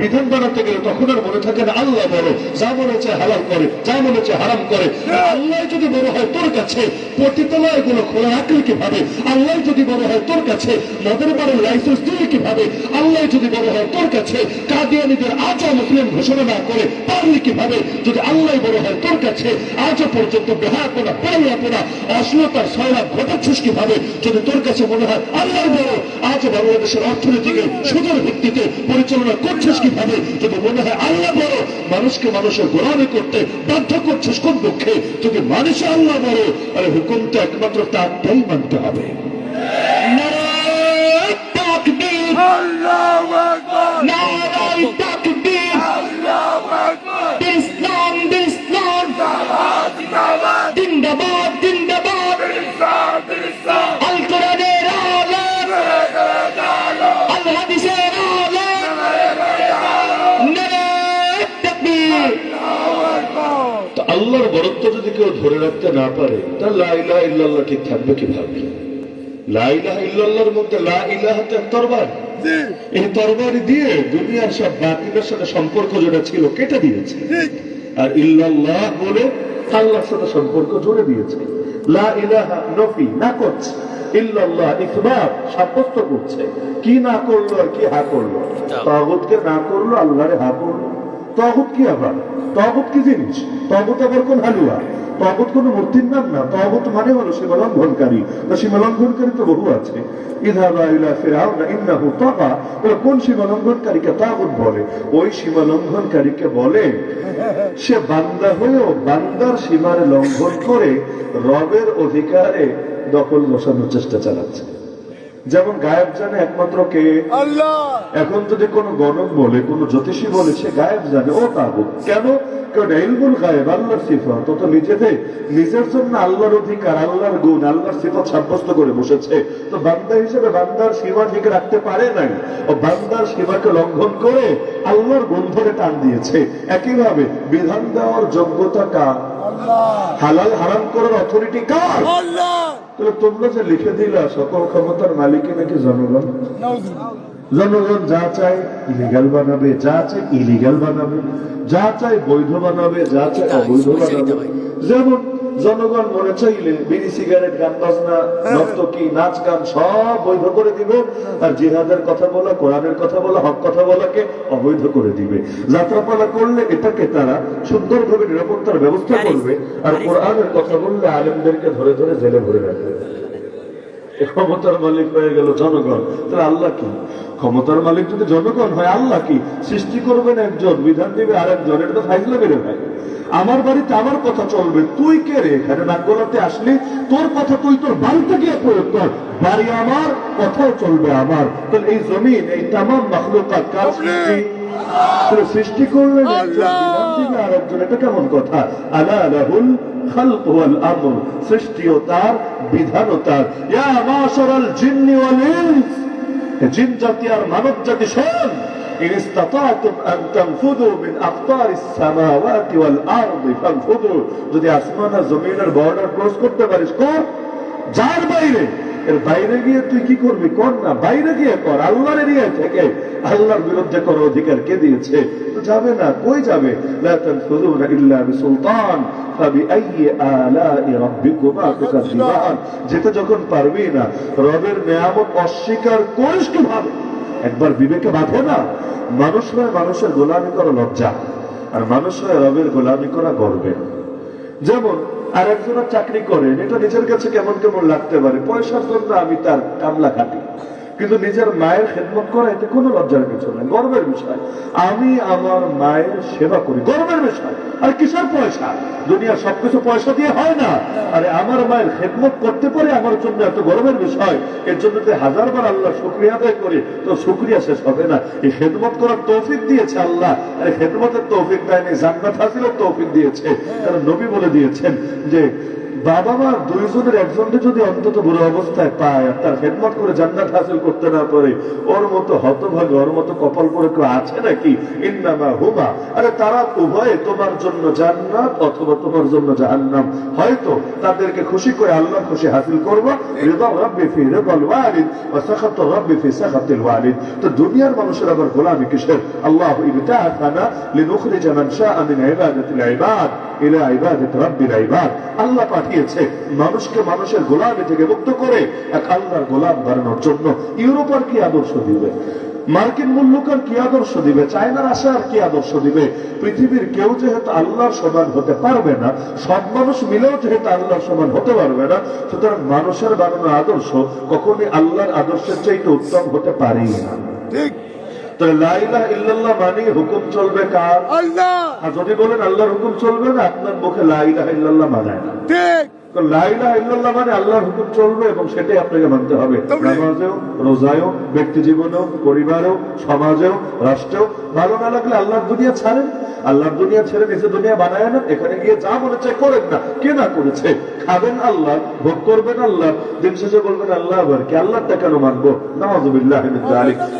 বিধান বানাতে গেলে তখন আর মনে থাকে না, আল্লাহ বড় যা হচ্ছে হালাল করে, যা হচ্ছে হারাম করে। আল্লাহ যদি বড় হয় তোর কাছে, পতিতলায়গুলো খোলা রাখলে কীভাবে? আল্লাহ যদি বড় হয় তোর কাছে, মদের বারের লাইসেন্স দিলে কীভাবে? আল্লাহ যদি বড় হয় তোর কাছে, কাদিয়ানিদের আজও মুসলিম ঘোষণা না করে পারলি কীভাবে? যদি আল্লাহ বড় হয় তোর কাছে, আজও পর্যন্ত বেহাপনা পড়াপনা অশ্লীলতার সয়লাভ ঘটাচ্ছিস কীভাবে? যদি তোর কাছে মনে হয় আল্লাহ বড়, আজও বাংলাদেশের অর্থনীতিকে সুদের ভিত্তিতে পরিচালনা করছিস কীভাবে? যদি মনে হয় আল্লাহ বড়। মানুষকে মানুষের গোলামি করতে বাধ্য করছিস কোন দুঃখে? যদি মানুষে আল্লাহ বড়। আরে হুকুম তো একমাত্র তারটাই মানতে হবে। ইসলাম ইসলাম। জিন্দাবাদ। ধরে রাখতে না পারে তাহলে লা ইলাহা ইল্লাল্লাহ ঠিক থাকবে কীভাবে? লা ইলাহা ইল্লাল্লাহর মধ্যে লা ইলাহা তো তরবার। এই তরবারি দিয়ে দুনিয়ার সব বাতিলের সাথে সম্পর্ক যেটা ছিল কেটে দিয়েছে। আর ইল্লাল্লাহ বলে আল্লাহর সাথে সম্পর্ক জুড়ে দিয়েছে। লা ইলাহা নফি না করছে ইল্লাল্লাহ ইকবার সাব্যস্ত করছে। কি না করল আর কি হা করল? তাগুতকে না করল আল্লাহরে হা করল। তাগুত কি আবার? তাগুত কি জিনিস? তাগুত আবার কোন হালুয়া? তাগুত কোন মূর্তির নাম না? তাগুত মানে হলো সীমালঙ্ঘনকারী। তো সীমালঙ্ঘনকারী তো বহু আছে। কোন বলে? ওই বলে, সে বান্দা হয়েও বান্দার সীমার লঙ্ঘন করে রবের অধিকারে দখল বসানোর চেষ্টা চালাচ্ছে। যেমন গায়েব জানে একমাত্র কে? আল্লাহ! এখন যদি কোনো গণক বলে কোনো জ্যোতিষী বলে সে গায়েব জানে ও তাগুত কেন? কারণ ইলমুল গায়েব আল্লাহর সিফত। তো তো নিজেদের নিজের জন্য আল্লাহর অধিকার আল্লাহর গুণ আল্লাহর সিফত সাব্যস্ত করে বসেছে। তো বান্দা হিসেবে বান্দার সীমা ঠিক রাখতে পারে নাই। ও বান্দার সীমাকে লঙ্ঘন করে আল্লাহর গুণ ধরে টান দিয়েছে। একইভাবে বিধান দেওয়ার যোগ্যতা কার? হালাল হারাম করার অথরিটি কার? আল্লাহ! তাহলে তোমরা যে লিখে দিলা সকল ক্ষমতার মালিকে নাকি জনগণ? জনগণ যা চায় ইলিগাল বানাবে যা চায় ইলিগাল বানাবে যা চায় বৈধ বানাবে যা চায় অবৈধ বানাবে। যেমন জনগণ মনে চাইলে বিড়ি সিগারেট গান বাজনা নর্তকী নাচ গান সব বৈধ করে দিবে। আর জিহাদের কথা বলা কোরআনের কথা বলা হক কথা বলাকে অবৈধ করে দিবে। যাত্রাপালা করলে এটাকে তারা সুন্দরভাবে নিরাপত্তার ব্যবস্থা করবে। আর কোরআনের কথা বললে আলেমদেরকে ধরে ধরে জেলে ভরে রাখবে। এ ক্ষমতার মালিক হয়ে গেল জনগণ। তাহলে আল্লাহ কি? ক্ষমতার মালিক যদি জনগণ হয় আল্লাহ কি? সৃষ্টি করবেন একজন বিধান দিবে আরেকজন এটা তো ফাইজলা বেড়ে ভাই। আমার বাড়িতে আমার কথা চলবে তুই কে রে? এখানে নাকগোলাতে আসলি তোর কথা তুই তোর বাড়িতে গিয়ে প্রয়োগ কর। বাড়ি আমার কথাও চলবে আমার। তাহলে এই জমিন এই তাম মখলুকাত কার সৃষ্টি? করলেন একজন বিধান দিবে আরেকজন এটা কেমন কথা? আলা লাহুল খালক ওয়াল আমর সৃষ্টিও তার বিধানও তার ইয়া মাশারাল জিন্নি ওয়াল ইনস জিন জাতি আর মানব জাতি শোন إن استطعتم أن تنفذوا من أقطار السماوات والأرض فانفذوا যদি আসমান আর জমিনের বর্ডার ক্রস করতে পারিস কর যার বাইরে এর বাইরে গিয়ে তুই কি করবি? কর না, বাইরে গিয়ে কর। আল্লাহর এরিয়া থেকে। আল্লাহর বিরুদ্ধে করার অধিকার কে দিয়েছে? তো যাবে না। কই যাবে? সুলতান যেতে যখন পারবি না, রবের নিয়ামত অস্বীকার করিস কীভাবে? একবার বিবেকে বাঁধে না। মানুষ হয়ে মানুষের গোলামি করা লজ্জা, আর মানুষ হয়ে রবের গোলামি করা গর্বে। যেমন আর একজনের চাকরি করেন, এটা নিজের কাছে কেমন কেমন লাগতে পারে? পয়সার জন্য আমি তার কামলা খাটি। কিন্তু নিজের মায়ের খেদমত করা এতে কোনো লজ্জার কিছু নেই। গর্বের বিষয়। আমি আমার মায়ের সেবা করি। গর্বের বিষয়। আর কিসের পয়সা? দুনিয়ার সবকিছু পয়সা দিয়ে হয় না। আরে আমার মায়ের খেদমত করতে পারে আমার জন্য এত গর্বের বিষয়। এর জন্য যে হাজারবার আল্লাহ শুক্রিয়া আদায় করি, তো শুক্রিয়া শেষ হবে না। এই খেদমত করার তৌফিক দিয়েছে আল্লাহ। আরে খেদমতের তৌফিক দেয়নি, জান্নাত হাসিলের তৌফিক দিয়েছে। কারণ নবী বলে দিয়েছেন যে বাবা মা দুইজনের একজনকে যদি অন্তত বুড়ো অবস্থায় পায়, আর তার খেদমত করে জান্নাত হাসিল করতে না পারে, ওর মতো হতভাগে, ওর মতো কপাল করে কেউ আছে নাকি? ইন্নামা হুমা। আরে তারা উভয়ে তোমার জন্য জান্নাত অথবা তোমার জন্য জাহান্নাম। হয়তো তাদেরকে খুশি করে আল্লাহ খুশি হাসিল করব। রিদা রাব্বি ফি রিদাল ওয়ালিদ ওয়া সাখাত রাব্বি ফি সাখাতিল ওয়ালিদ। তো দুনিয়ার মানুষের আবার গোলামি কিসের? আল্লাহ ইবতাআনা লিনুখরিজা মান শাআ মিন ইবাদাতিল ইবাদ ইলা ইবাদাত রাব্বিল ইবাদ। আল্লাহ পাঠিয়েছে। মানুষকে মানুষের গোলামি থেকে মুক্ত করে এক আল্লাহর গোলাম বানানোর জন্য ইউরোপ আর কি আদর্শ দিবে? মার্কিন মুল্লুকার কি আদর্শ দিবে? চায়নার আশা আর কি আদর্শ দিবে? পৃথিবীর কেউ যেহেতু আল্লাহর সমান হতে পারবে না, সব মানুষ মিলেও যেহেতু আল্লাহর সমান হতে পারবে না, সুতরাং মানুষের বানানো আদর্শ কখনই আল্লাহর আদর্শের চাইতে উত্তম হতে পারেই না। তাহলে লাইলা ইল্লাল্লাহ মানে হুকুম চলবে কার? আল্লাহ! আর যদি বলেন আল্লাহর হুকুম চলবে না আপনার মুখে লাইলা ইল্লাল্লাহ মানায় না। ঠিক। মানে আল্লাহর হুকুম চলবে এবং সেটাই আপনাকে মানতে হবে। নামাজেও রোজায়ও ব্যক্তি জীবনেও পরিবারেও সমাজেও রাষ্ট্রেও ভালো না লাগলে আল্লাহর দুনিয়া ছাড়েন। আল্লাহর দুনিয়া ছেড়ে নিজে দুনিয়া বানায় না এখানে গিয়ে যা করেন না। কে না করেছে? খাবেন আল্লাহ ভোগ করবেন আল্লাহ দিন শেষে বলবেন আল্লাহ আবার কি? আল্লাহটা কেন মানবো? নামাজুবিল্লাহ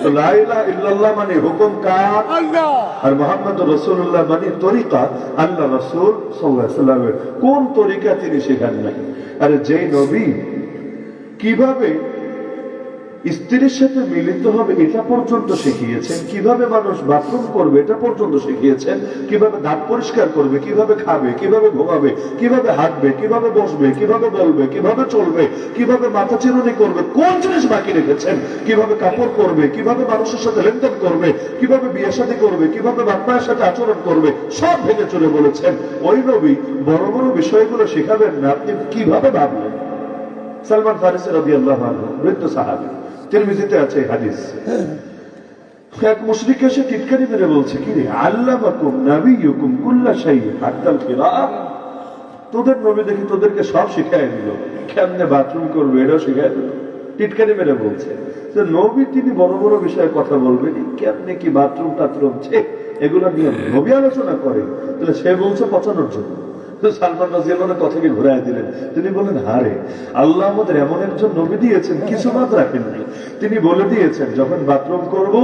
তো লাইলা ইল্লাল্লাহ মানে হুকুম কার? আর মোহাম্মদ রসুল্লাহ মানে তরিকা আল্লাহ রসুল সাল্লামের কোন তরিকা তিনি শেখান নাই আরে যে নবী কীভাবে স্ত্রীর সাথে মিলিত হবে, এটা পর্যন্ত শিখিয়েছেন কীভাবে মানুষ বাথরুম করবে, এটা পর্যন্ত শিখিয়েছেন কীভাবে দাঁত পরিষ্কার করবে, কীভাবে খাবে, কীভাবে ঘুমাবে, কীভাবে হাঁটবে, কীভাবে বসবে, কীভাবে বলবে, কীভাবে চলবে, কীভাবে মাথা চিরুনি করবে, কোন জিনিস বাকি রেখেছেন? কীভাবে কাপড় করবে কীভাবে মানুষের সাথে লেনদেন করবে, কীভাবে বিয়ে শাদী করবে, কীভাবে বাপ্পায়ের সাথে আচরণ করবে, সব ভেঙে চলে বলেছেন। ওই নবী বড় বড় বিষয়গুলো শেখাবেন না, আপনি কীভাবে ভাবলেন? সালমান ফারিসি রবি আল্লাহ বৃদ্ধ সাহাবি। তিরমিজিতে আছে হাদিস। এক মুশরিক এসে টিটকারি মেরে বলছে, কি রে আল্লাহ আল্লামাকুম নাবিয়ুকুম কুল্লা শাই হাত্তাল কিরাআত তোদের নবী দেখি তোদেরকে সব শিখাই দিল। কেমনে বাথরুম করবে এটাও শিখাই দিল। টিটকারি মেরে বলছে, যে নবী তিনি বড় বড় বিষয়ে কথা বলবেন কেমনে কি বাথরুম টাথরুম এগুলো নিয়ে নবী আলোচনা করে। তাহলে সে বলছে পচানোর জন্য। তো সালমান ঘুরাই দিলেন। তিনি বলেন হারে, আল্লাহ আমাদের এমন একজন নবী দিয়েছেন, কিছু রাখেননি তিনি বলে দিয়েছেন, যখন বাথরুম করব,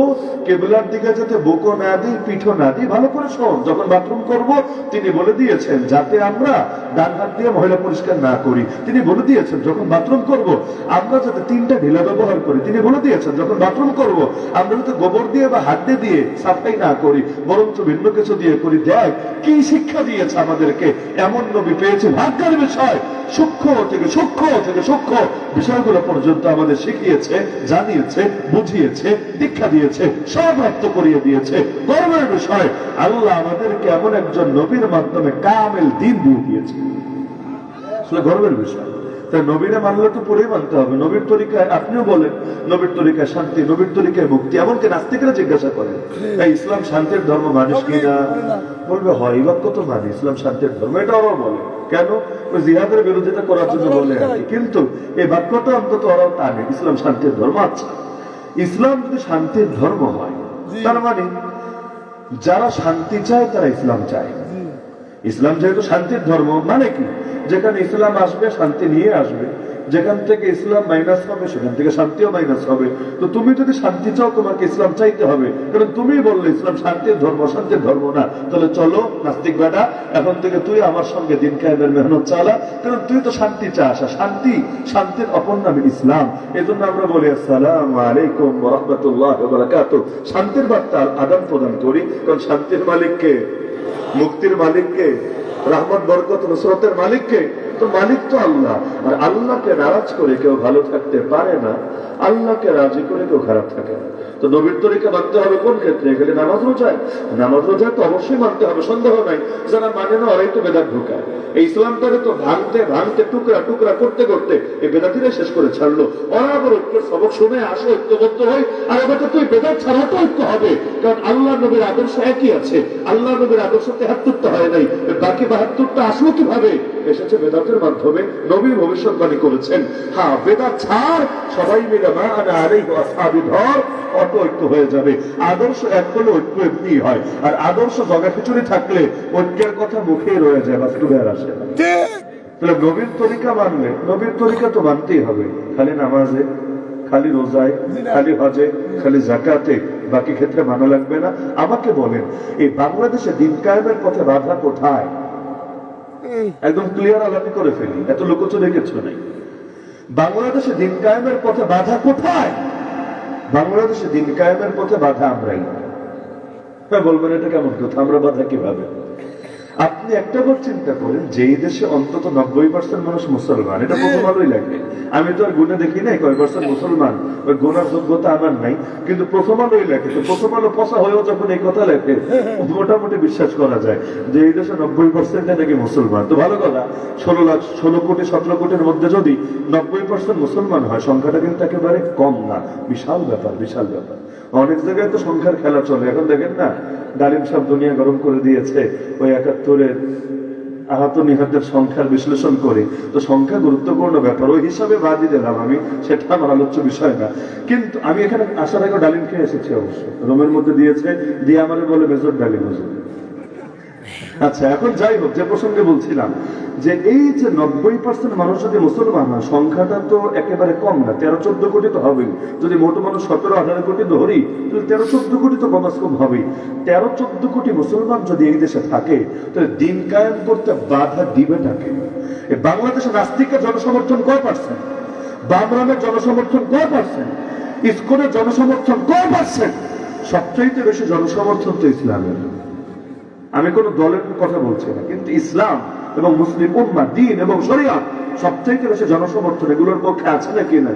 কেবলার দিকে যাতে না দিই পিঠও না দিই, ভালো করে শোন, যখন বাথরুম করব, তিনি বলে দিয়েছেন, যাতে আমরা ডান হাত দিয়ে মহিলা পরিষ্কার না করি। তিনি বলে দিয়েছেন, যখন বাথরুম করব, আমরা যাতে তিনটা ঢিলা ব্যবহার করি। তিনি বলে দিয়েছেন, যখন বাথরুম করব, আমরা যাতে গোবর দিয়ে বা হাত দিয়ে দিয়ে সাফাই না করি, বরঞ্চ ভিন্ন কিছু দিয়ে করি। দেখ, কি শিক্ষা দিয়েছে আমাদেরকে এমন নবী পেয়েছে ভাগ্যের বিষয়। সূক্ষ্ম থেকে সূক্ষ্ম থেকে সূক্ষ্ম বিষয়গুলো পর্যন্ত আমাদের শিখিয়েছে, জানিয়েছে, বুঝিয়েছে, দীক্ষা দিয়েছে রক্ত করিয়ে দিয়েছে। গর্বের বিষয়, আল্লাহ আমাদেরকে এমন একজন নবীর মাধ্যমে কামেল দিন দিয়ে দিয়েছে গর্বের বিষয়। তাই নবীরা মানলে তো পরেই মানতে হবে। নবীর তরিকায় আপনিও বলেন নবীর তরিকায় শান্তি নবীর তরিকায় মুক্তি এমনকি নাস্তিকরা জিজ্ঞাসা করেন এই ইসলাম শান্তির ধর্ম মানিস কিনা বলবে হয় বাক্য তো মানে ইসলাম শান্তির ধর্ম। এটা ওরাও বলে কেন? ওই জিহাদের বিরোধিতা করার জন্য বলে আর কিন্তু এই বাক্যটা অন্তত ওরাও টানে ইসলাম শান্তির ধর্ম আচ্ছা ইসলাম যদি শান্তির ধর্ম হয় তার মানে যারা শান্তি চায় তারা ইসলাম চায়। ইসলাম যেহেতু শান্তির ধর্ম মানে কি? যেখানে ইসলাম আসবে শান্তি নিয়ে আসবে। যেখান থেকে ইসলাম মাইনাস হবে, সেখান থেকে শান্তিও মাইনাস হবে। তো তুমি যদি শান্তি চাও, তোমাকে ইসলাম চাইতে হবে। কারণ তুমি বললে, ইসলাম শান্তির ধর্ম শান্তির ধর্ম না। তাহলে চলো, নাস্তিক বেটা, এখন থেকে তুই আমার সঙ্গে দিন কায়েমের মেহনত চালা। কারণ তুই তো শান্তি চাস শান্তি, শান্তির অপর নামে ইসলাম। এই জন্য আমরা বলি, আসসালাম আলাইকুম রহমতুল্লাহ শান্তির বার্তা আদান প্রদান করি, কারণ শান্তির মালিককে মুক্তির মালিককে রহমত, বরকত, নসরতের মালিককে তো মালিক তো আল্লাহ। আর আল্লাহকে নারাজ করে কেউ ভালো থাকতে পারে না, আল্লাহকে রাজি করে কেউ খারাপ থাকে না। তো নবীর তরিকা মানতে হবে কোন ক্ষেত্রে? এখানে নামাজ রোজায় নামাজ রোজায় তো অবশ্যই মানতে হবে, সন্দেহ নাই। যারা মানে না, ওরাই তো বেদাত ঢুকায়। এই ইসলামটাকে তো ভাঙতে ভাঙতে, টুকরা টুকরা করতে করতে এই বেদাতিরা শেষ করে ছাড়লো। ওরা আবার ঐক্যের সবক শুনে আসো, ঐক্যবদ্ধ হয় আর এবারে তুই বেদাত ছাড়া তো ঐক্য হবে। কারণ আল্লাহ নবীর আদর্শ একই আছে। আল্লাহ নবীর আদর্শ তেহাত্তরটা হয় নাই। বাকি বাহাত্তরটা আসলো কীভাবে? এসেছে বেদাতের মাধ্যমে নবী ভবিষ্যৎবাণী করেছেন। হ্যাঁ বেদাত ছাড়, সবাই মিলে মা আনা আলাই ধর ঐক্য হয়ে যাবে। আদর্শ এক হলে ঐক্য এমনি হয়। আর আদর্শ জগা খিচুড়ি থাকলে ঐক্যের কথা মুখেই রয়ে যায় বাস্তবে আর আসে তাহলে নবীর তরিকা মানলে নবীর তরিকা তো মানতেই হবে। খালি নামাজে খালি রোজায় খালি হজে খালি জাকাতে বাকি ক্ষেত্রে মানা লাগবে না। আমাকে বলেন এই বাংলাদেশে দিন কায়েমের পথে বাধা কোথায়? একদম ক্লিয়ার আলাপি করে ফেলি। এত লুকোচুরে কিছু নেই। বাংলাদেশে দিন কায়েমের পথে বাধা কোথায়? বাংলাদেশে দিন কায়েমের পথে বাধা আমরাই। বলবেন এটা কেমন কথা? আমরা বাধা কীভাবে? আপনি একটা বার চিন্তা করেন যে দেশে অন্তত নব্বই পার্সেন্ট মানুষ মুসলমান এটা প্রথম আলোই লাগে আমি তো আর গুণে দেখি নাই কয় পার্সেন্ট মুসলমান। ওই গোনার যোগ্যতা আমার নাই। কিন্তু প্রথম আলোই লেখে তো প্রথম আলো পচা হয়েও যখন এই কথা লেখে মোটামুটি বিশ্বাস করা যায় যে এই দেশে নব্বই পার্সেন্ট নাকি মুসলমান। তো ভালো কথা ষোলো লাখ ষোলো কোটি সতেরো কোটির মধ্যে যদি নব্বই পার্সেন্ট মুসলমান হয় সংখ্যাটা কিন্তু একেবারে কম না। বিশাল ব্যাপার বিশাল ব্যাপার। অনেক জায়গায় তো সংখ্যার খেলা চলে। এখন দেখেন না, ডালিম সাহেব দুনিয়া গরম করে দিয়েছে, ওই একাত্তরের আহত নিহতের সংখ্যার বিশ্লেষণ করে। তো সংখ্যা গুরুত্বপূর্ণ ব্যাপার, ওই হিসাবে বাদই দিলাম আমি, সেটা আমার আলোচ্য বিষয় না। কিন্তু আমি এখানে আসার আগে ডালিম খেয়ে এসেছি অবশ্য। রোমের মধ্যে দিয়েছে, দিয়ে আমার বলে মেজর ডালিম হুজুর। আচ্ছা এখন যাই হোক, যে প্রসঙ্গে বলছিলাম যে এই যে নব্বই পার্সেন্ট মানুষ যদি মুসলমান হয়, সংখ্যাটা তো একেবারে কম না তেরো চোদ্দ কোটি তো হবেই। যদি মোট মানুষ সতেরো আঠারো কোটি ধরি তাহলে তেরো চোদ্দ কোটি তো কমাস কম হবেই। তেরো চোদ্দ কোটি মুসলমান যদি এই দেশে থাকে, তাহলে দিন কায়েম করতে বাধা দিবেটাকে এই বাংলাদেশে নাস্তিকের জনসমর্থন কয় পার্সেন্ট বামরামের জনসমর্থন কয় পার্সেন্ট ইস্কনের জনসমর্থন কয় পার্সেন্ট সবচাইতে বেশি জনসমর্থন তো ইসলামের। আমি কোন দলের কথা বলছি না কিন্তু ইসলাম এবং মুসলিম উম্মা দিন এবং শরিয়া সবথেকে বেশি জনসমর্থন এগুলোর পক্ষে আছে নাকি না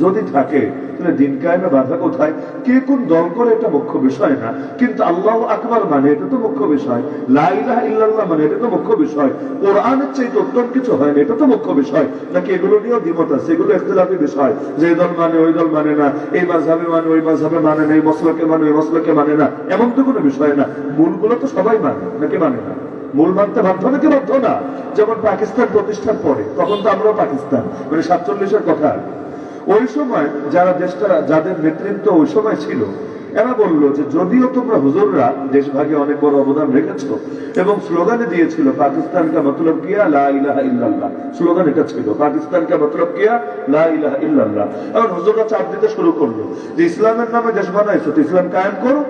যদি থাকে, তাহলে দিন কায়েমে বাধা কোথায়? কে কোন দল করে এটা মুখ্য বিষয় না। কিন্তু আল্লাহ আকবার মানে এটা তো মুখ্য বিষয়। লাইলাহ ইল্লাল্লাহ মানে এটা তো মুখ্য বিষয়। কোরআনের চাইতে উত্তম কিছু হয় না, এটা তো মুখ্য বিষয়। নাকি এগুলো নিয়েও দ্বিমত আছে? এগুলো ইখতিলাফি বিষয়। যে দল মানে ওই দল মানে না। এই মাঝহাবে মানে ওই মাঝহাবে মানে না। এই মশলাকে মানে ওই মশলাকে মানে না। এমন তো কোনো বিষয় না। মূলগুলো তো সবাই মানে। নাকি মানে না? মূল মানতে বাধ্য নাকি বাধ্য না? যেমন পাকিস্তান প্রতিষ্ঠার পরে, তখন তো আমরাও পাকিস্তান। মানে সাতচল্লিশের কথা। ওই সময় যারা দেশটা, যাদের নেতৃত্ব ওই সময় ছিল, এরা বলল যে যদিও তোমরা হুজুররা দেশভাগে অনেক বড় অবদান রেখেছ এবং স্লোগানে দিয়েছিল পাকিস্তান কা মতলব কিয়া লা ইলাহা ইল্লাল্লাহ। স্লোগান এটা ছিল পাকিস্তান কা মতলব কিয়া লা ইলাহা ইল্লাল্লাহ। এখন হুজুররা চাপ দিতে শুরু করল যে ইসলামের নামে দেশ বানাইছো, তো ইসলাম কায়েম করো।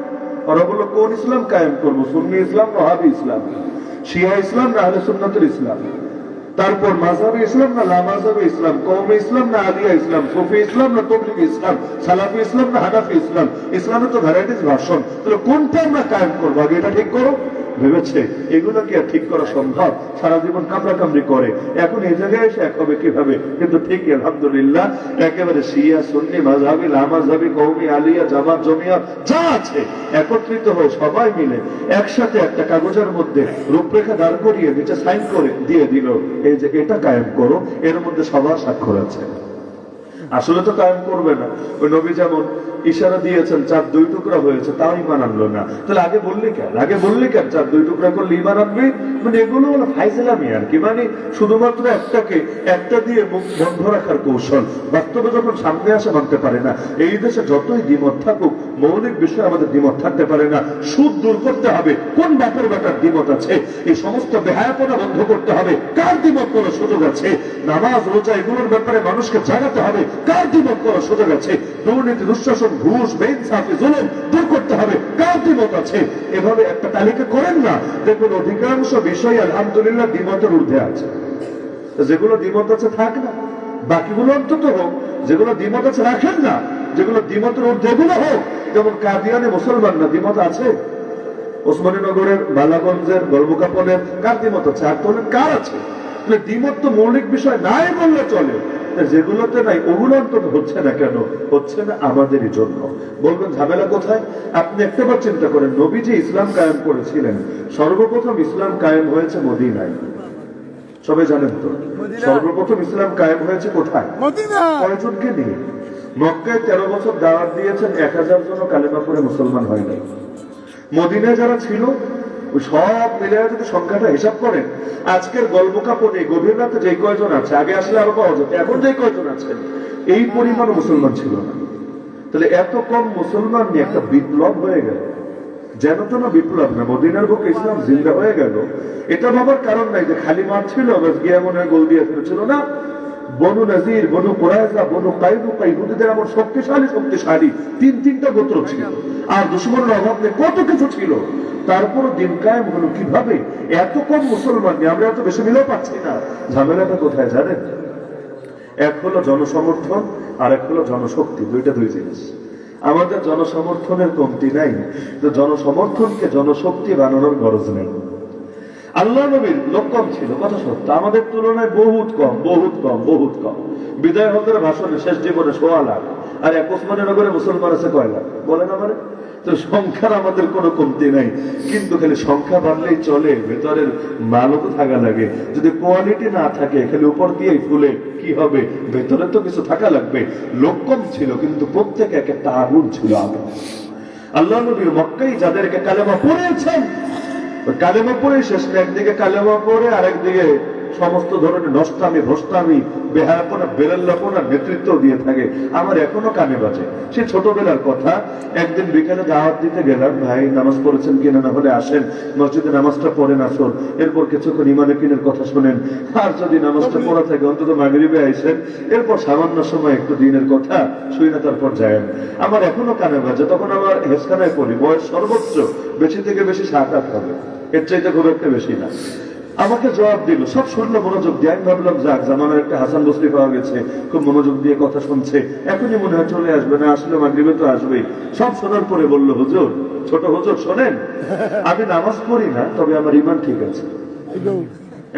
ওরা বলল কোন ইসলাম কায়েম করব, সুন্নি ইসলাম, ওহাবি ইসলাম। শিয়া ইসলাম না আহলে সুন্নাতুল ইসলাম? তারপর মাঝহাবে ইসলাম না লামাজহাবে ইসলাম? কৌমে ইসলাম না আলিয়া ইসলাম? সফি ইসলাম না তবলিগ ইসলাম? সালাফি ইসলাম না হানাফি ইসলাম? ইসলামের তো ভ্যারাইটিস ভার্সন। তাহলে কোনটা আমরা কায়েম করব? আগে এটা ঠিক করো। ভেবেছে এগুলো কি আর ঠিক করা সম্ভব। সারা জীবন কামড়া কামড়ি করে। এখন এই জায়গায় এসে এক হবে কীভাবে? কিন্তু ঠিক, আলহামদুলিল্লাহ, একেবারে শিয়া, সুন্নি মাঝহাবি লামাজহাবি কৌমি আলিয়া, জামাত, জমিয়া, যা আছে, একত্রিত হয়ে সবাই মিলে একসাথে একটা কাগজের মধ্যে রূপরেখা দাঁড় করিয়ে, নিচে সাইন করে দিয়ে দিল। এই যে এটা কায়েম করো, এর মধ্যে সবার স্বাক্ষর আছে। আসলে তো কায়েম করবে না। ওই নবী যেমন ইশারা দিয়েছেন, চার দুই টুকরা হয়েছে, তাও ইমান আনলো না। তাহলে আগে বললি কেন? আগে বললি কেন চার দুই টুকরা করলে ইমান আনবে? মানে এগুলো হলো ফাইজলামি আর কি? মানে শুধুমাত্র একটাকে, একটা দিয়ে মুখ বন্ধ রাখার কৌশল। বাস্তবে যখন সামনে আসে, মানতে পারে না। এই দেশে যতই দ্বিমত থাকুক, মৌলিক বিষয়ে আমাদের দ্বিমত থাকতে পারে না। সুদ দূর করতে হবে। কোন ব্যাপার ব্যাপার দ্বিমত আছে? এই সমস্ত বেহায়াপনা বন্ধ করতে হবে। কার দ্বিমত করার সুযোগ আছে? নামাজ, রোজা, এগুলোর ব্যাপারে মানুষকে জানাতে হবে। কার দ্বিমত করার সুযোগ আছে? দুর্নীতি, দুঃশাসন ঘুষ জুলুম দূর করতে হবে। কার আছে? এভাবে একটা তালিকা করেন না। অধিকাংশ বিষয় আলহামদুলিল্লাহ ঊর্ধ্বে আছে। যেগুলো আছে, থাক না। বাকিগুলো অন্তত হোক। যেগুলো আছে, রাখেন না। যেগুলো দ্বিমতের ঊর্ধ্বে, এগুলো হোক। যেমন কাদিয়ানে মুসলমান না, দ্বিমত আছে? ওসমানীনগরের বালাগঞ্জের গর্বকাপনের কার দ্বিমত আছে? আর তাহলে কার আছে? দ্বিমত তো মৌলিক বিষয় নাই বললে চলে। যেগুলোতে নাই ওগুলো অন্তত হচ্ছে না কেন? হচ্ছে না আমাদেরই জন্য। বলবেন ঝামেলা কোথায়? আপনি একটাবার চিন্তা করেন নবী যে ইসলাম কায়েম করেছিলেন। সর্বপ্রথম ইসলাম কায়েম হয়েছে মদিনায়। সবাই জানেন তো। সর্বপ্রথম ইসলাম কায়েম হয়েছে কোথায়? কয়জনকে নিয়ে। মক্কায় তেরো বছর দাওয়াত দিয়েছেন এক হাজার জন কালেমা করে মুসলমান হয়নি। মদিনায় যারা ছিল সব মিলে যদি সংখ্যাটা হিসাব করেন, আজকের গল্প কাপড়ে গভীর রাতে যে কয়জন আছে, আগে আসলে আরও পাওয়া যেত, এখন যে কয়জন আছেন, এই পরিমাণ মুসলমান ছিল না। তাহলে এত কম মুসলমান নিয়ে একটা বিপ্লব হয়ে গেল। যেন তেন বিপ্লব না, মদিনার বুকে ইসলাম জিন্দা হয়ে গেল। এটা ভাবার কারণ নাই যে খালি মাঠ ছিল গিয়ে মনে হয় গোল দিয়ে ফেলেছিল না। বনু নাজির, বনু কোরআজা বনু কাইনুকা ইহুদিদের এমন শক্তিশালী শক্তিশালী তিন তিনটা গোত্র ছিল। আর দুশ্মনের অভাব কত কিছু ছিল? তারপর দিন কায়েম হলো কীভাবে? এত কম মুসলমান নিয়ে আমরা এত বেশি মিলেও পাচ্ছি না। ঝামেলাটা কোথায় জানেন? এক হলো জনসমর্থন আর এক হলো জনশক্তি, দুইটা দুই জিনিস। আমাদের জনসমর্থনের কমতি নাই। তো জনসমর্থনকে জনশক্তি বানানোর গরজ নেই। আল্লাহ নবীর লোক কম ছিল, কথা সত্য। আমাদের তুলনায় বহুত কম বহুত কম বহুত কম। বিদায় হজের ভাষণে শেষ জীবনে সোয়া লাখ, আর এক ওসমানী নগরে মুসলমান আছে কয় লাখ? বলেন আমারে। তো সংখ্যার আমাদের কোনো কমতি নাই, কিন্তু খালি সংখ্যা বাড়লেই চলে, ভেতরের মালও তো থাকা লাগে। যদি কোয়ালিটি না থাকে, খালি উপর দিয়েই ফুলে, কি হবে? ভেতরে তো কিছু থাকা লাগবে। লোক কম ছিল, কিন্তু প্রত্যেকে এক একটা আগুন ছিল আল্লাহ নবীর মক্কাই যাদেরকে কালেমা পড়েছেন কালেমা পড়ে শেষ একদিকে কালেমা পড়ে আর একদিকে সমস্ত ধরনের নষ্টামি, ভ্রষ্টামি, বেহায়াপনা বেরেল্লাপনা নেতৃত্ব দিয়ে থাকে। আমার এখনও কানে বাজে। সে ছোটবেলার কথা। একদিন বিকেলে দাওয়াত দিতে গেলাম, ভাই, নামাজ পড়েছেন কিনা? না হলে আসেন। মসজিদে নামাজটা পড়েন আসুন এরপর কিছুক্ষণ ইমানে কিনের কথা শোনেন। আর যদি নামাজটা পড়া থাকে, অন্তত মাগরিবে আইসেন। এরপর সামান্য সময় একটু দিনের কথা শুই না, তারপর যায়েন। আমার এখনও কানে বাজে। তখন আমার হেসখানায় পড়ি, বয়স সর্বোচ্চ। বেশি থেকে বেশি সাত, আট হবে। এর চাইতে খুব একটা বেশি না। আমাকে জবাব দিল, সব শুনলো মনোযোগ দিয়ে। আমি ভাবলাম, যাক, জামানার একটা হাসান বসরি পাওয়া গেছে, খুব মনোযোগ দিয়ে কথা শুনছে। এখনই মনে হয় চলে আসবে, না আসলে মাগরিবে তো আসবেই। সব শোনার পরে বলল, হুজুর, ছোট হুজুর, শোনেন, আমি নামাজ পড়ি না, তবে আমার ইমান ঠিক আছে।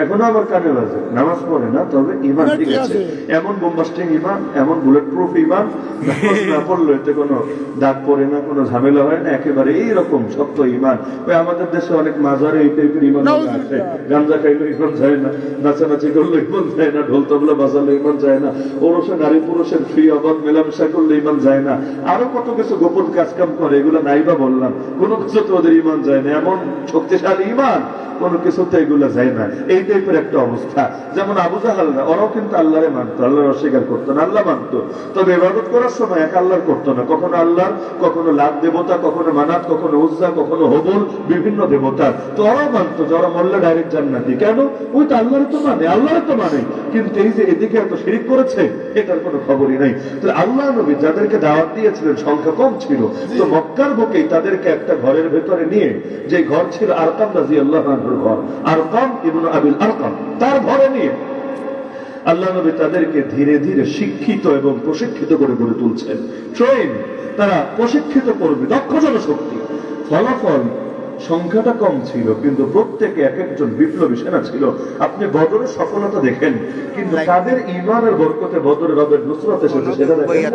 এখনও আমার কানে বাজে নামাজ পড়ে না তবে ইমান ঠিক আছে? এমন বোম্বাস্টিং ইমান এমন বুলেট প্রুফ ইমান নামাজ না পড়ল এতে কোনো দাগ পড়ে না কোনো ঝামেলা হয় না একেবারে এইরকম শক্ত ইমান ওই আমাদের দেশে অনেক মাজারে এই টাইপের ইমান আছে। গাঞ্জা খাইলে ইমান যায় না নাচানাচি করলে ইমান যায় না ঢোল তবলা বাজালে ইমান যায় না ওরসে নারী পুরুষের ফ্রি অবাধ মেলামেশা করলে ইমান যায় না। আরও কত কিছু গোপন কাজ কাম করে এগুলো নাইবা বললাম। কোনো কিছু তো ওদের ইমান যায় না। এমন শক্তিশালী ইমান কোনো কিছুতে এগুলো যায় না। এই টাইপের একটা অবস্থা। যেমন আবু জাহালরা ওরাও কিন্তু আল্লাহরে মানতো আল্লাহর অস্বীকার করতো না আল্লাহ মানতো। তবে ইবাদত করার সময় এক আল্লাহর করতো না। কখনো আল্লাহর কখনো লাভ দেবতা কখনো মানাত কখনো উজ্জা কখনো হবুল বিভিন্ন দেবতা। তো ওরাও মানতো যে ওরা মরলে ডাইরেক্ট জান্নাতি। কেন? ওই তো আল্লাহরে তো মানে আল্লাহরে তো মানে। কিন্তু এই যে এদিকে এত শিরিক করেছে এটার কোনো খবরই নাই। তো আল্লাহ নবী যাদেরকে দাওয়াত দিয়েছিলেন সংখ্যা কম ছিল। তো মক্কার বুকেই তাদেরকে একটা ঘরের ভেতরে নিয়ে যে ঘর ছিল আরকাম রাজি আল্লাহ ঘর আরকাম ইবনু আবিল আরকাম তার ঘরে নিয়ে। আল্লাহ নবী তাদেরকে ধীরে ধীরে শিক্ষিত এবং প্রশিক্ষিত করে গড়ে তুলছেন। ট্রেন তারা প্রশিক্ষিত করবে দক্ষ জনশক্তি। ফলাফল সংখ্যাটা কম ছিল কিন্তু প্রত্যেকে এক একজন বিপ্লবী সেনা ছিল। আপনি বদরের সফলতা দেখেন কিন্তু তাদের ইমানের বরকতে বদরের রবের নুসরত এসেছে সেটা দেখেন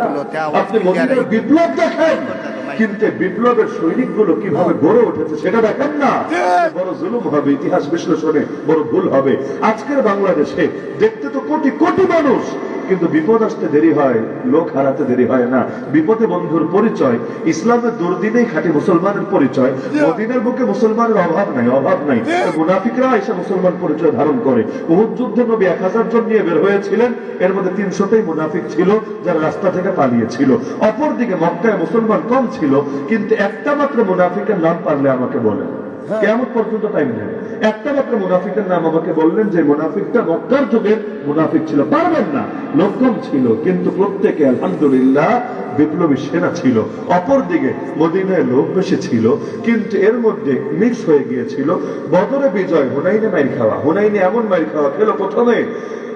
আপনি মদিনার বিপ্লব দেখেন। কিন্তু বিপ্লবের সৈনিকগুলো কীভাবে গড়ে উঠেছে সেটা দেখেন না। বড় জুলুম হবে ইতিহাস বিশ্লেষণে বড় ভুল হবে। আজকের বাংলাদেশে দেখতে তো কোটি কোটি মানুষ কিন্তু বিপদ আসতে দেরি হয় লোক হারাতে দেরি হয় না। বিপদে বন্ধুর পরিচয় ইসলামের দুর্দিনেই খাঁটি মুসলমানের পরিচয় মদিনের বুকে মুসলমানের অভাব নাই অভাব নাই। মুনাফিকরা এসে মুসলমান পরিচয় ধারণ করে। উহুদ যুদ্ধে নবী এক হাজার জন নিয়ে বের হয়েছিলেন এর মধ্যে তিনশোটাই মুনাফিক ছিল যারা রাস্তা থেকে পালিয়েছিল। অপরদিকে মক্কায় মুসলমান কম ছিল কিন্তু একটা মাত্র মুনাফিকের নাম পারলে আমাকে বলেন। কেমন পর্যন্ত টাইম নেই। একটা মাত্র মুনাফিকের নাম আমাকে বললেন যে মুনাফিকটা মক্কার যুগের মুনাফিক ছিল। পারবেন না। লক্ষণ ছিল, কিন্তু প্রত্যেকে আলহামদুলিল্লাহ বিপ্লবী সেনা ছিল। অপরদিকে মদিনায় লোক বেশি ছিল, কিন্তু এর মধ্যে মিক্স হয়ে গিয়েছিল। বদরে বিজয়, হুনাইনে মাইর খাওয়া। হুনাইনে এমন মাইর খাওয়া খেলো প্রথমে।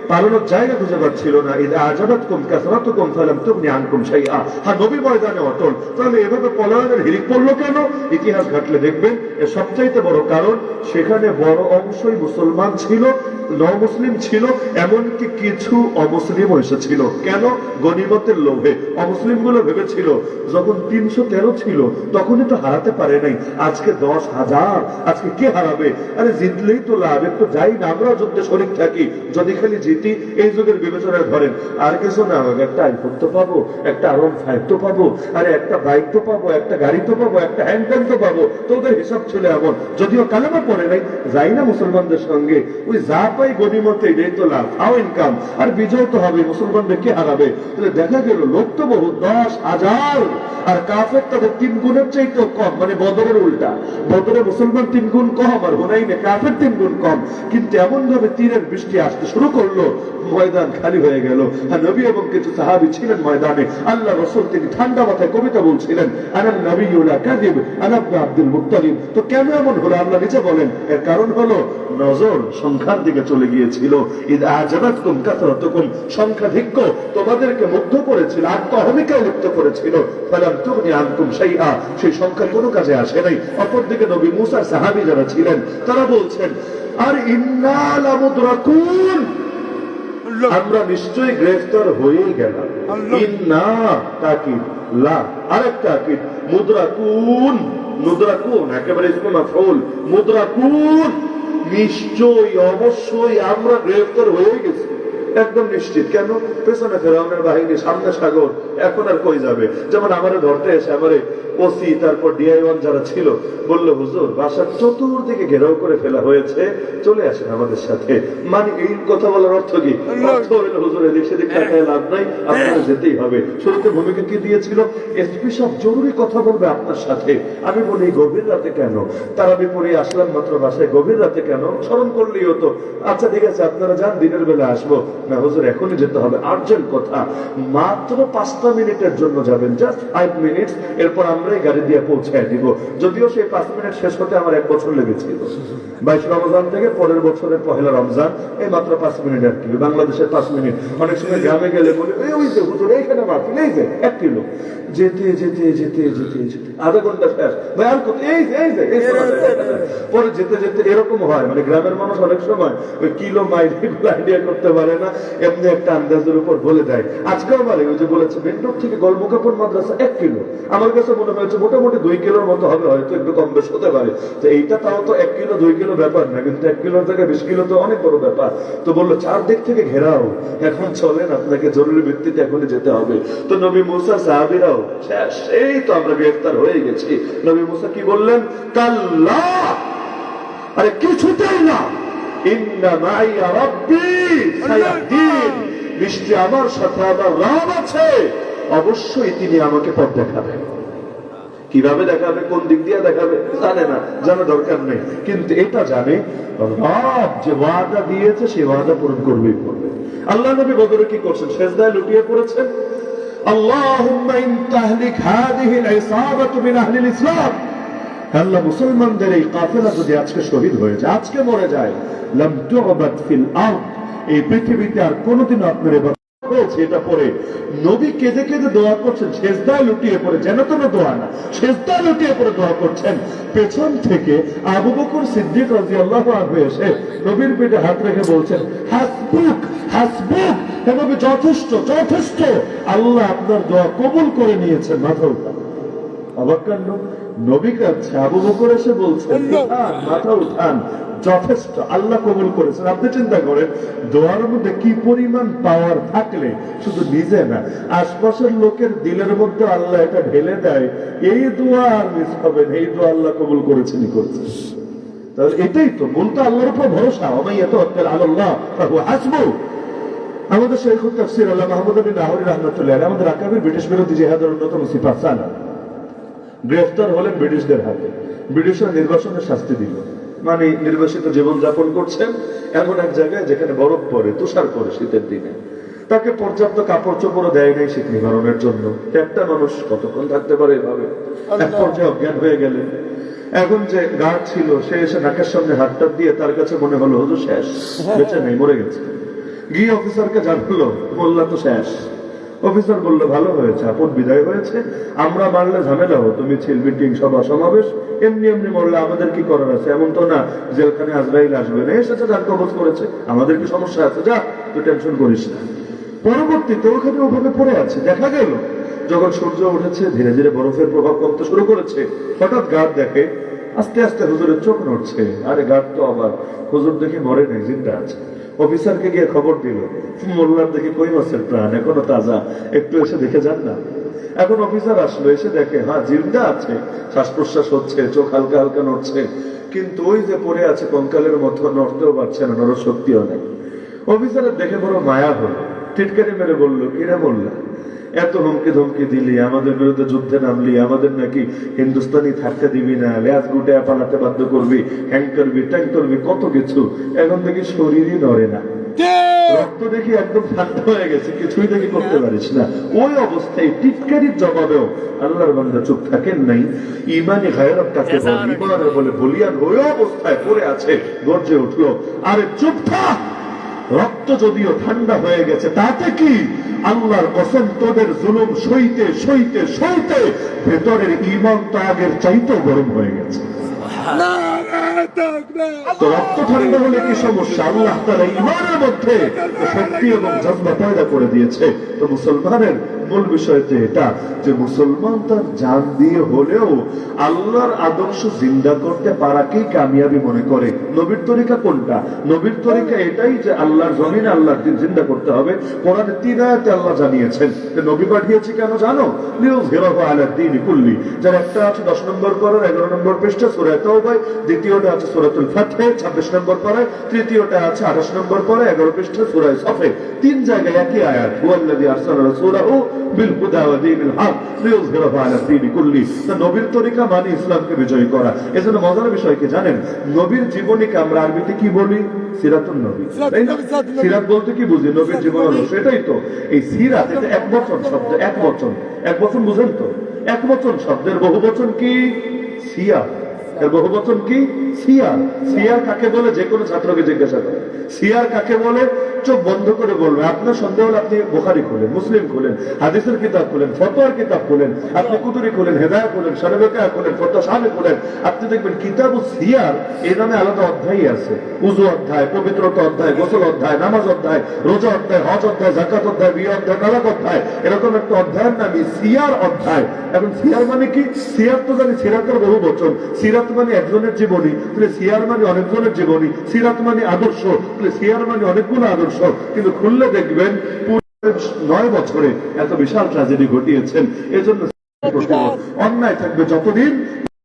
পালানোর জায়গা খুঁজে পাচ্ছিল না। ইদা আজাবাত কুম কাসরাত কুম ফালাম তুমনি আনকুম শাইআ। হ্যাঁ নবী ময়দানে অটল। তাহলে এভাবে পলায়নের হিরিক পড়ল কেন? ইতিহাস ঘাটলে দেখবেন, এর সবচাইতে বড় কারণ, সেখানে বড় অংশই মুসলমান ছিল মুসলিম ছিল, এমনকি কিছু অমুসলিম এসেছিল। কেন? গনিমতের লোভে। অমুসলিমগুলো ভেবেছিল, যখন তিনশো তেরো ছিল, তখনই তো হারাতে পারে নাই। আজকে দশ হাজার। আজকে কে হারাবে? আরে জিতলেই তো লাভ। একটু যাই না আমরা যুদ্ধে শরিক থাকি। যদি খালি স্মৃতি এই যুগের বিবেচনায় ধরেন, আর কিছু না হোক, একটা আইফোন তো পাবো, একটা আর ফাইভ তো পাবো, আরে একটা বাইক তো পাবো, একটা গাড়ি তো পাবো, একটা হ্যান্ডপ্যান তো পাবো তোদের হিসাব ছিল এমন। যদিও কালেমা পড়ে নাই, যাই না মুসলমানদের সঙ্গে, ওই যা পাই গণিমতে এটাই তো লাভ হাও ইনকাম আর বিজয় তো হবে, মুসলমানদের কে হারাবে? তাহলে দেখা গেল, লোক তো বহু, দশ হাজার, আর কাফের তাদের তিন গুণের চাইতে কম মানে বদরের উল্টা। বদরে মুসলমান তিন গুণ কম, আর হুনাইনে কাফের তিন গুণ কম। কিন্তু এমন ভাবে তীরের বৃষ্টি আসতে শুরু করল ময়দান খালি হয়ে গেল। আর নবী এবং কিছু সাহাবি ছিলেন ময়দানে। আল্লাহ রসুল তিনি ঠান্ডা মাথায় কবিতা বলছিলেন আনাম নবীলা কাদিব আনাবনা আব্দুল মুক্তালিম তো কেন এমন হলো? আল্লাহ নিজে বলেন, এর কারণ হলো নজর সংখ্যার দিকে চলে গিয়েছিল। ঈদ আজাবাত কুম কাসরাতুকুম সংখ্যাধিক্য তোমাদেরকে মুগ্ধ করেছিল আত্মহমিকায় লিপ্ত করেছিল। ফালাম তুগনি আনকুম শাইআ, সেই সংখ্যা কোনো কাজে আসে নাই। অপরদিকে নবী মুসা সাহাবী যারা ছিলেন, তারা বলছেন, আর ইন্না লামুদরাকুন। আমরা নিশ্চয়ই গ্রেফতার হয়ে গেলাম। আল্লাহ। ইন্না তাকিদ লা। আরেকটা তাকিদ মুদ্রাকুন। মুদ্রাকুন একেবারে ইসমে মাফউল। মুদ্রাকুন। নিশ্চয়ই অবশ্যই আমরা গ্রেফতার হয়ে গেছি। একদম নিশ্চিত। কেন? পেছনে ফেরাউনের বাহিনী সামনে সাগর। এখন আর কই যাবে? যেমন আমারে ধরতে এসে আমারে ওসি তারপর ডিআই ওয়ান যারা ছিল বলল হুজুর বাসার চতুর্দিকে ঘেরাও করে ফেলা হয়েছে। চলে আসেন আমাদের সাথে। মানে এই কথা বলার অর্থ কি? অর্থ হইল হুজুর এদিক সেদিক তাকায় লাভ নাই আপনারা যেতেই হবে। শুরুতে ভূমিকা কি দিয়েছিল? এসপি সব জরুরি কথা বলবে আপনার সাথে। আমি বলি গভীর রাতে কেন? তারা বিপরী আসলাম মাত্র বাসায় গভীর রাতে কেন? স্মরণ করলেই হতো। আচ্ছা ঠিক আছে আপনারা যান দিনের বেলা আসব। না হুজুর এখনই যেতে হবে। আর্জেন্ট কথা। মাত্র পাঁচটা মিনিটের জন্য যাবেন। জাস্ট ফাইভ মিনিট এরপর আমরাই গাড়ি দিয়ে পৌঁছায় দিব। যদিও সেই পাঁচ মিনিট শেষ হতে আমার এক বছর লেগেছিল। বাইশ রমজান থেকে পরের বছরের পহেলা রমজান এই মাত্র পাঁচ মিনিট এক কিলো বাংলাদেশের পাঁচ মিনিট। অনেক সময় গ্রামে গেলে বলি, "এই, ওই যে হুজুর, এইখানে মাহফিল, এই যে এক কিলো যেতে যেতে যেতে যেতে যেতে, আধা ঘণ্টা শেষ। ভাই, আর এই যে এই যে পরে যেতে যেতে এরকম হয়। মানে গ্রামের মানুষ অনেক সময় ওই কিলো মাইল আইডিয়া করতে পারে না। এমনি একটা আন্দাজের উপর বলে দেয়। আজকেও বলে ওই যে বলেছে বেন্ডুর থেকে গল্পকাপড় মাদ্রাসা এক কিলো। আমার কাছে মনে হয়েছে মোটামুটি দুই কিলোর মতো হবে, হয়তো একটু কম বেশ হতে পারে। তো এইটা তাও তো এক কিলো, দুই কিলো ব্যাপার না, কিন্তু এক কিলোর থেকে বিশ কিলো তো অনেক বড় ব্যাপার। তো বলল, চারদিক থেকে ঘেরাও। এখন চলেন, আপনাকে জরুরি ভিত্তিতে এখনই যেতে হবে। তো নবী মুসা সাহাবিরাও শেষ এই তো আমরা গ্রেফতার হয়ে গেছি। নবী মুসা কি বললেন? কাল্লা! আরে কিছুতেই না। আমার সাথে আমার রাব আছে। অবশ্যই তিনি আমাকে পথ দেখাবেন কীভাবে দেখাবে, কোন দিক দিয়ে দেখাবে, জানে না, জানা দরকার নেই। কিন্তু এটা জানে দিয়েছে সে পূরণ করবে। আল্লাহ নবী বদরে কি করছেন? সেজদায় লুটিয়ে পড়েছেন? ইসলাম। আল্লাহ মুসলমানদের এই কাফেলা যদি আজকে শহীদ হয়ে যায়, আজকে মরে যায় ফিল এই পৃথিবীতে আর কোনোদিন আপনার এবার পেছন থেকে রাজি আল্লাহ নবীর হাত রেখে বলছেন, হাসবুক যথেষ্ট যথেষ্ট। আল্লাহ আপনার দোয়া কবুল করে নিয়েছেন, মাথা অবাক নবী কাছে আবু বকর এসে উঠান মাথা উঠান যথেষ্ট আল্লাহ কবুল করেছেন। আপনি চিন্তা করেন দোয়ার মধ্যে কি পরিমাণ পাওয়ার থাকলে? শুধু নিজে না আশপাশের লোকের দিলের মধ্যে আল্লাহ এটা ঢেলে দেয় এই দোয়া আর মিস হবে এই দোয়া আল্লাহ কবুল করেছেনই করেছেন। তাহলে এটাই তো মূল তো আল্লাহর উপর ভরসা। আমি এত আল্লাহ আসব আমাদের শেখ তাফসির আল্লাহ মাহমুদ আলী লাহরি রহমতুল্লাহ আমাদের আকাবির ব্রিটিশ বিরোধী জেহাদের অন্যতম সিফাত সানা। গ্রেফতার হলেন ব্রিটিশদের হাতে। ব্রিটিশরা নির্বাসনের শাস্তি দিল। মানে নির্বাসিত জীবন যাপন করছেন এমন এক জায়গায় যেখানে বরফ পড়ে তুষার পড়ে শীতের দিনে। তাকে পর্যাপ্ত কাপড় চোপড়ও দেয় নাই শীত নিবারণের জন্য। একটা মানুষ কতক্ষণ থাকতে পারে এভাবে? এক পর্যায়ে অজ্ঞান হয়ে গেলেন। এখন যে গার্ড ছিল সে এসে নাকের সামনে হাতটা দিয়ে তার কাছে মনে হলো হুজুর শেষ। বেঁচে নেই মরে গেছে। গিয়ে অফিসারকে জানলো মোল্লা তো শেষ। অফিসার বলল ভালো হয়েছে, আপন বিদায় হয়েছে, আমরা মারলে ঝামেলা হতো, মিছিল, মিটিং, সভা, সমাবেশ, এমনি এমনি মরলে আমাদের কি করার আছে? এমন তো না, জেলখানে আজরাইল আসবে না, এসেছে যার কবজ করেছে, আমাদের কি সমস্যা আছে? যা, তুই টেনশন করিস না। পরবর্তীতে ওখানে ওভাবে পড়ে আছে, দেখা গেল। যখন সূর্য উঠেছে, ধীরে ধীরে বরফের প্রভাব কমতে শুরু করেছে। হঠাৎ গার্ড দেখে, আস্তে আস্তে হুজুরের চোখ নড়ছে। আরে গার্ড তো আবার, হুজুর দেখে মরে নেই, জিন্দা আছে। অফিসারকে গিয়ে খবর দিল। মোল্লার দেখি কই মাছের প্রাণ, এখনও তাজা। একটু এসে দেখে যান না। এখন অফিসার আসলো, এসে দেখে হ্যাঁ জিন্দা আছে। শ্বাস প্রশ্বাস হচ্ছে, চোখ হালকা হালকা নড়ছে। কিন্তু ওই যে পড়ে আছে কঙ্কালের মতো, নড়তেও পারছে না নড় শক্তিও নেই। অফিসারের দেখে বড় মায়া হলো। টিটকারি মেরে বলল কিরে বললা এত হুমকি ধমকি দিলি আমাদের বিরুদ্ধে যুদ্ধে নামলি আমাদের নাকি হিন্দুস্তানি থাকতে দিবি না লেজ গুটে পালাতে বাধ্য করবি হ্যাং করবি ট্যাং করবি কত কিছু। এখন দেখি শরীরই নড়ে না। রক্ত দেখি একদম ঠান্ডা হয়ে গেছে কিছুই দেখি করতে পারিস না। ওই অবস্থায় টিটকারির জবাবেও আল্লাহর বান্দা চুপ থাকেন নাই। ইমানি গায়রব তাকে বল, বলে বলিয়ান ওই অবস্থায় পড়ে আছে গর্জে উঠল আরে চুপ থাক! রক্ত যদিও ঠান্ডা হয়ে গেছে, তাতে কি? আল্লাহর কসম, তোদের জুলুম সইতে সইতে সইতে ভেতরের ইমান তো আগের চাইতেও গরম হয়ে গেছে। তাকবীর তো রক্ত ঠান্ডা হলে কি সমস্যা? আল্লাহ তারা ইমানের মধ্যে শক্তি এবং জজ্বা পয়দা করে দিয়েছে। তো মুসলমানের মূল বিষয় তো এটা, যে মুসলমান তার জান দিয়ে হলেও আল্লাহর আদর্শ জিন্দা করতে পারাকেই কামিয়াবি মনে করে? নবীর তরিকা কোনটা? নবীর তরিকা এটাই যে আল্লাহর জমিনে আল্লাহর দিন জিন্দা করতে হবে। কোরআনে তিন আয়াতে আল্লাহ জানিয়েছেন, যে নবী পাঠিয়েছি কেন জানো? লিও ভেরভ আলার দিন কুল্লি। যার একটা আছে দশ নম্বর পরের, এগারো নম্বর পৃষ্ঠা সুরায় তওবায় দ্বিতীয়টা আছে সুরাতুল ফাতহে ছাব্বিশ নম্বর পরে। তৃতীয়টা আছে আঠাশ নম্বর পরে এগারো পৃষ্ঠা সুরায় সফে তিন জায়গায় একই আয়াত হুয়াল্লাযী আরসালা রাসূলাহু বিল হুদা ওয়া দীনিল হক লিইয়ুযহিরাহু আলা দীনি কুল্লি। নবীর তরিকা মানে ইসলামকে বিজয় করা। এজন্য মজার বিষয় কি জানেন? নবীর জীবনীকে আমরা আরবিতে কি বলি? সিরাতুন নবী। তাই না? সিরাত বলতে কি বুঝি? নবীর জীবন সেটাই তো। এই সিরাত এটা এক বচন শব্দ এক বচন। এক বচন বুঝেন তো? এক বচন শব্দের বহু বচন কি? সিয়া। এর বহু বচন কি? সিয়ার। সিয়ার কাকে বলে? যে কোনো ছাত্রকে জিজ্ঞাসা করে। সিয়ার কাকে বলে? চোখ বন্ধ করে বলবে, আপনার সন্দেহ হলে আপনি বোখারি খুলেন, মুসলিম খুলেন, হাদিসের কিতাব খুলেন, ফতোয়ার কিতাব খুলেন, আপনি কুতুরি খুলেন হেদায়া খুলেন সরবেকা খুলেন ফতো সামনে খুলেন, আপনি দেখবেন কিতাব ও সিয়ার এই নামে আলাদা অধ্যায় আছে। উজু অধ্যায়, পবিত্রতা অধ্যায়, গোসল অধ্যায়, নামাজ অধ্যায়, রোজা অধ্যায়, হজ অধ্যায় জাকাত অধ্যায়, বিয়ে অধ্যায়, তালাক অধ্যায়, এরকম একটা অধ্যায়ের নামই সিয়ার অধ্যায়। এখন সিয়ার মানে কি? সিয়ার তো জানি সিরাতের বহু বচন। সিরাত মানে একজনের জীবনী, তাহলে সিয়ার মানে অনেকজনের জীবনী। সিরাত মানে আদর্শ, তাহলে সিয়ার মানে অনেকগুলো আদর্শ। কিন্তু খুললে দেখবেন নয় বছরে এত বিশাল ট্রাজেডি ঘটিয়েছেন। এজন্য অন্যায় থাকবে যতদিন